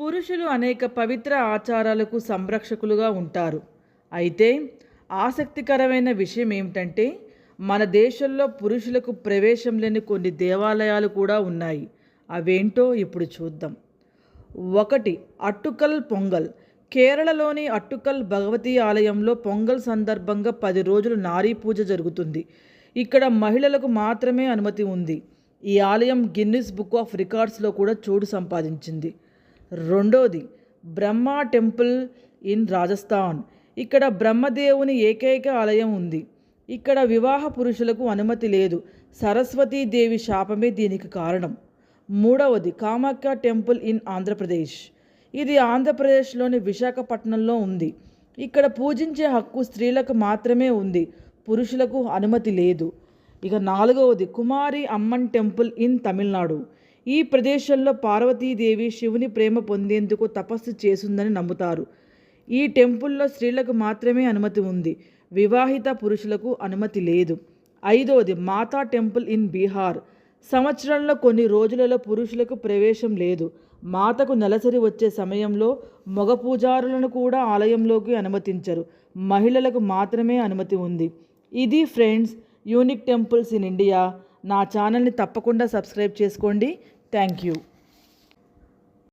పురుషులు అనేక పవిత్ర ఆచారాలకు సంరక్షకులుగా ఉంటారు. అయితే ఆసక్తికరమైన విషయం ఏమిటంటే మన దేశంలో పురుషులకు ప్రవేశం లేని కొన్ని దేవాలయాలు కూడా ఉన్నాయి. అవేంటో ఇప్పుడు చూద్దాం. ఒకటి అట్టుకల్ పొంగల్. కేరళలోని అట్టుకల్ భగవతి ఆలయంలో పొంగల్ సందర్భంగా పది రోజులు నారీ పూజ జరుగుతుంది. ఇక్కడ మహిళలకు మాత్రమే అనుమతి ఉంది. ఈ ఆలయం గిన్నిస్ బుక్ ఆఫ్ రికార్డ్స్లో కూడా చోటు సంపాదించింది. రెండోది బ్రహ్మ టెంపుల్ ఇన్ రాజస్థాన్. ఇక్కడ బ్రహ్మదేవుని ఏకైక ఆలయం ఉంది. ఇక్కడ వివాహ పురుషులకు అనుమతి లేదు. సరస్వతీదేవి శాపమే దీనికి కారణం. మూడవది కామాఖ్య టెంపుల్ ఇన్ ఆంధ్రప్రదేశ్. ఇది ఆంధ్రప్రదేశ్లోని విశాఖపట్నంలో ఉంది. ఇక్కడ పూజించే హక్కు స్త్రీలకు మాత్రమే ఉంది. పురుషులకు అనుమతి లేదు. ఇక నాలుగవది కుమారి అమ్మన్ టెంపుల్ ఇన్ తమిళనాడు. ఈ ప్రదేశంలో పార్వతీదేవి శివుని ప్రేమ పొందేందుకు తపస్సు చేసిందని నమ్ముతారు. ఈ టెంపుల్లో స్త్రీలకు మాత్రమే అనుమతి ఉంది. వివాహిత పురుషులకు అనుమతి లేదు. ఐదవది మాతా టెంపుల్ ఇన్ బీహార్. సంవత్సరంలో కొన్ని రోజులలో పురుషులకు ప్రవేశం లేదు. మాతకు నెలసరి వచ్చే సమయంలో మగ పూజారులను కూడా ఆలయంలోకి అనుమతించరు. మహిళలకు మాత్రమే అనుమతి ఉంది. ఇది friends unique temples in India. నా ఛానల్ని తప్పకుండా సబ్స్క్రైబ్ చేసుకోండి. Thank you.